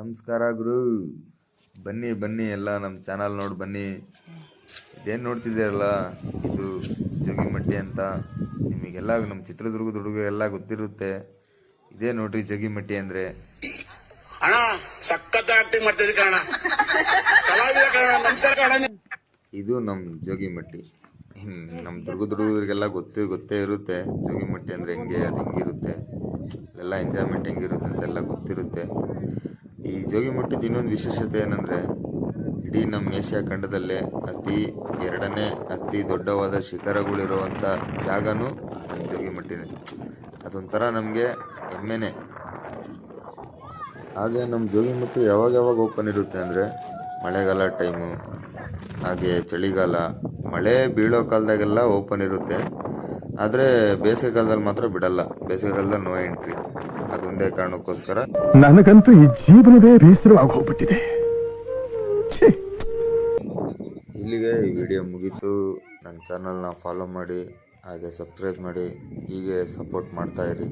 ನಮಸ್ಕಾರ ಗುರು. ಬನ್ನಿ ಬನ್ನಿ ಎಲ್ಲ ನಮ್ಮ ಚಾನಲ್ ನೋಡಿ ಬನ್ನಿ. ಇದೇನು ನೋಡ್ತಿದ್ದೀರಲ್ಲ? ಇದು ಜೋಗಿಮಟ್ಟಿ ಅಂತ. ನಿಮಗೆಲ್ಲ ನಮ್ಮ ಚಿತ್ರದುರ್ಗದ ಹುಡುಗ ಎಲ್ಲ ಗೊತ್ತಿರುತ್ತೆ. ಇದೇ ನೋಡ್ರಿ ಜೋಗಿಮಟ್ಟಿ ಅಂದರೆ. ಇದು ನಮ್ಮ ಜೋಗಿಮಟ್ಟಿ ನಮ್ಮ ದುರ್ಗದ ಹುಡುಗರಿಗೆಲ್ಲ ಗೊತ್ತೇ ಗೊತ್ತೇ ಇರುತ್ತೆ. ಜೋಗಿಮಟ್ಟಿ ಅಂದರೆ ಹೆಂಗೆ ಅದು ಹೆಂಗಿರುತ್ತೆ. ಎಲ್ಲ ಎಂಜಾಯ್ಮೆಂಟ್ ಹೆಂಗಿರುತ್ತೆ ಅಂತೆಲ್ಲ ಗೊತ್ತಿರುತ್ತೆ. ಈ ಜೋಗಿಮಟ್ಟಿದ ಇನ್ನೊಂದು ವಿಶೇಷತೆ ಏನಂದರೆ, ಇಡೀ ನಮ್ಮ ಏಷ್ಯಾ ಖಂಡದಲ್ಲೇ ಅತಿ ಎರಡನೇ ಅತಿ ದೊಡ್ಡವಾದ ಶಿಖರಗಳಿರುವಂಥ ಜಾಗನೂ ನಮ್ಮ ಜೋಗಿಮಟ್ಟಿನೇ ಅದೊಂಥರ ನಮಗೆ ಹೆಮ್ಮೆನೇ. ಹಾಗೆ ನಮ್ಮ ಜೋಗಿಮಟ್ಟಿ ಯಾವಾಗ ಯಾವಾಗ ಓಪನ್ ಇರುತ್ತೆ ಅಂದರೆ, ಮಳೆಗಾಲ ಟೈಮು, ಹಾಗೆ ಚಳಿಗಾಲ, ಮಳೆ ಬೀಳೋ ಕಾಲದಾಗೆಲ್ಲ ಓಪನ್ ಇರುತ್ತೆ. ಆದರೆ ಬೇಸಿಗೆಗಾಲದಲ್ಲಿ ಮಾತ್ರ ಬಿಡಲ್ಲ. ಬೇಸಿಗೆಗಾಲದಲ್ಲಿ ನೋ ಎಂಟ್ರಿ ಅದೊಂದೇ ಕಾರಣಕ್ಕೋಸ್ಕರ. ನನಗಂತೂ ಈ ಜೀವನವೇ ಬೇಸರವಾಗಿ ಹೋಗ್ಬಿಟ್ಟಿದೆ ಇಲ್ಲಿಗೆ ಈ ವಿಡಿಯೋ ಮುಗೀತು. ನನ್ನ ಚಾನಲ್ನ ಫಾಲೋ ಮಾಡಿ ಹಾಗೆ ಸಬ್ಸ್ಕ್ರೈಬ್ ಮಾಡಿ ಹೀಗೆ ಸಪೋರ್ಟ್ ಮಾಡ್ತಾಯಿರಿ